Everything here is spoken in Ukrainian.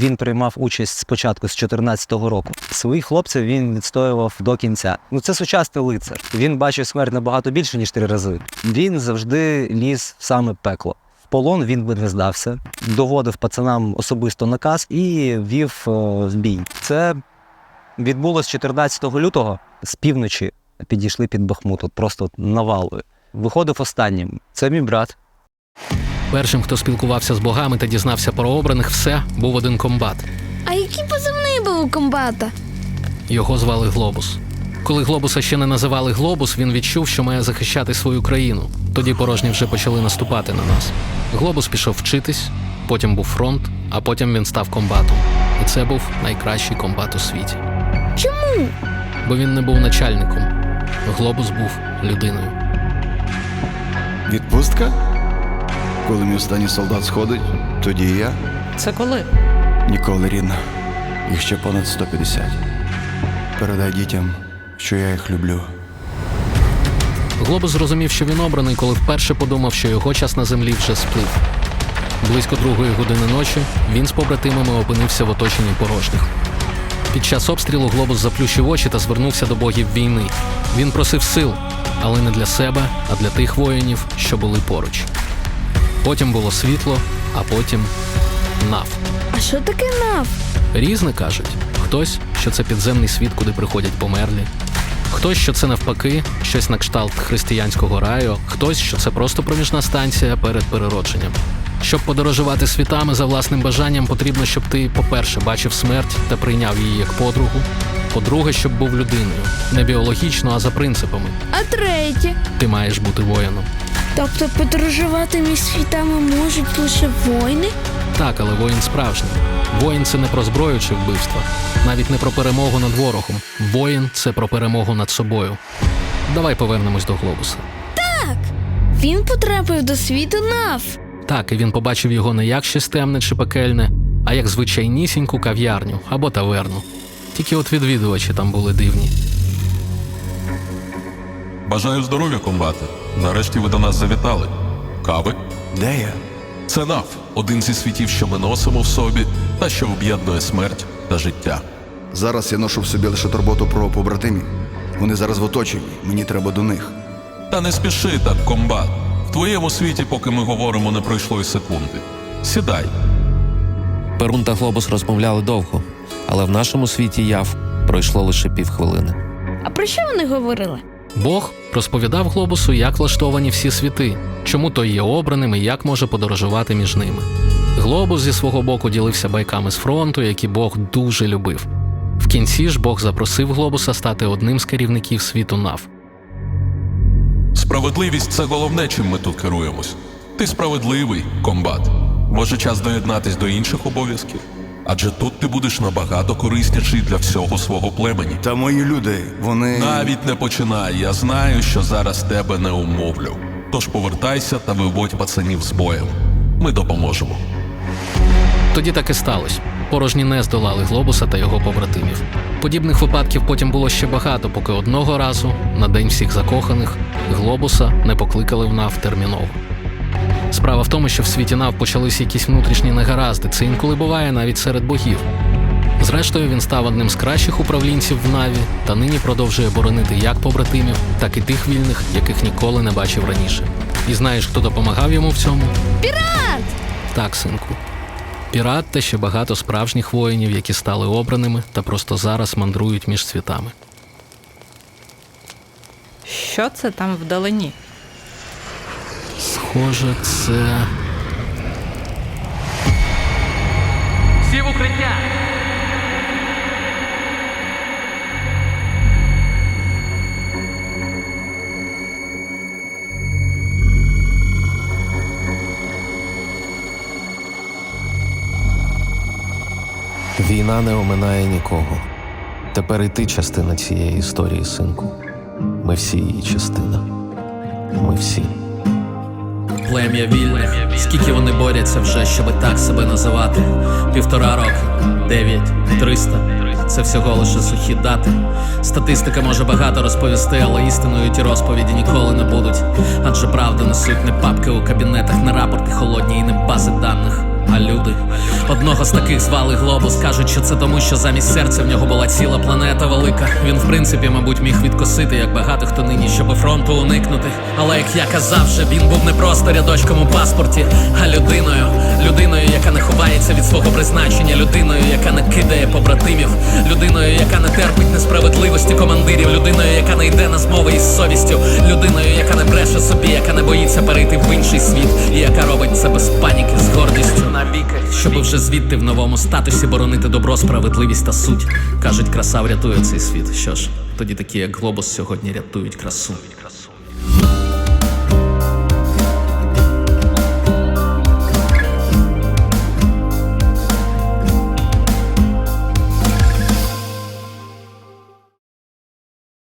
Він приймав участь спочатку з 14-го року. Своїх хлопців він відстоював до кінця. Ну це сучасний лицар. Він бачив смерть набагато більше ніж три рази. Він завжди ліз в саме пекло. В полон він би не здався, доводив пацанам особисто наказ і вів е, в бій. Це відбулось 14 лютого з півночі. Підійшли під Бахмут, от просто навалою. Виходив останнім. Це мій брат. Першим, хто спілкувався з богами та дізнався про обраних, все був один комбат. А який позивний був у комбата? Його звали Глобус. Коли Глобуса ще не називали Глобус, він відчув, що має захищати свою країну. Тоді порожні вже почали наступати на нас. Глобус пішов вчитись, потім був фронт, а потім він став комбатом. І це був найкращий комбат у світі. Чому? Бо він не був начальником. Глобус був людиною. Відпустка? Коли мій останній солдат сходить, тоді і я. Це коли? Ніколи рідна. Їх ще понад 150. Передай дітям, що я їх люблю. Глобус зрозумів, що він обраний, коли вперше подумав, що його час на землі вже сплив. Близько другої години ночі він з побратимами опинився в оточенні порожніх. Під час обстрілу глобус заплющив очі та звернувся до богів війни. Він просив сил, але не для себе, а для тих воїнів, що були поруч. Потім було світло, а потім наф. А що таке нав? Різне кажуть. Хтось, що це підземний світ, куди приходять померлі. Хтось, що це навпаки, щось на кшталт християнського раю, хтось, що це просто проміжна станція перед переродженням. Щоб подорожувати світами за власним бажанням, потрібно, щоб ти, по-перше, бачив смерть та прийняв її як подругу. По-друге, щоб був людиною, не біологічно, а за принципами. А третє. Ти маєш бути воїном. Тобто подорожувати між світами можуть лише воїни? Так, але воїн справжній. Воїн це не про зброю чи вбивства, навіть не про перемогу над ворогом. Воїн це про перемогу над собою. Давай повернемось до глобуса. Він потрапив до світу нав. Так, і він побачив його не як щось темне чи пекельне, а як звичайнісіньку кав'ярню або таверну. Тільки от відвідувачі там були дивні. Бажаю здоров'я, комбати. Нарешті ви до нас завітали. Кави? Де я? Це НАФ, один зі світів, що ми носимо в собі, та що об'єднує смерть та життя. Зараз я ношу в собі лише турботу про побратимів. Вони зараз в оточенні, мені треба до них. Та не спіши так, комбат. В твоєму світі, поки ми говоримо, не пройшло й секунди. Сідай. Перун та Глобус розмовляли довго, але в нашому світі яв пройшло лише півхвилини. А про що вони говорили? Бог розповідав глобусу, як влаштовані всі світи, чому той є обраним і як може подорожувати між ними. Глобус зі свого боку ділився байками з фронту, які Бог дуже любив. В кінці ж Бог запросив глобуса стати одним з керівників світу Нав. Справедливість це головне, чим ми тут керуємось. Ти справедливий, комбат. Може час доєднатись до інших обов'язків? Адже тут ти будеш набагато корисніший для всього свого племені. Та мої люди, вони. Навіть не починай. Я знаю, що зараз тебе не умовлю. Тож повертайся та виводь пацанів з боєм. Ми допоможемо. Тоді так і сталося. Порожні не здолали глобуса та його побратимів. Подібних випадків потім було ще багато, поки одного разу, на день всіх закоханих, глобуса не покликали в НАВ терміново. Справа в тому, що в світі НАВ почалися якісь внутрішні негаразди. Це інколи буває навіть серед богів. Зрештою, він став одним з кращих управлінців в Наві та нині продовжує боронити як побратимів, так і тих вільних, яких ніколи не бачив раніше. І знаєш, хто допомагав йому в цьому? Пірат! Так, синку. Пірат та ще багато справжніх воїнів, які стали обраними та просто зараз мандрують між світами. Що це там вдалині? Схоже, це. Всі в укриття! Війна не оминає нікого. Тепер і ти частина цієї історії, синку. Ми всі її частина. Ми всі. Плем'я вільних, скільки вони борються вже, щоби так себе називати. Півтора роки, дев'ять, триста. Це всього лише сухі дати. Статистика може багато розповісти, але істиною ті розповіді ніколи не будуть. Адже правду несуть не папки у кабінетах, не рапорти холодні і не бази даних. А люди. Одного з таких звали Глобус. Кажуть, що це тому, що замість серця в нього була ціла планета велика. Він, в принципі, мабуть, міг відкосити, як багато хто нині, щоби фронту уникнути. Але як я казав, вже він був не просто рядочком у паспорті, а людиною. Людиною, яка не ховається від свого призначення, людиною, яка не кидає побратимів, людиною, яка не терпить несправедливості командирів, людиною, яка не йде на змови із совістю, людиною, яка не бреше собі, яка не боїться перейти в інший світ, і яка робить це без паніки, з гордістю навіки, щоби вже звідти в новому статусі боронити добро, справедливість та суть. Кажуть, краса врятує цей світ. Що ж, тоді такі, як глобус, сьогодні рятують красу.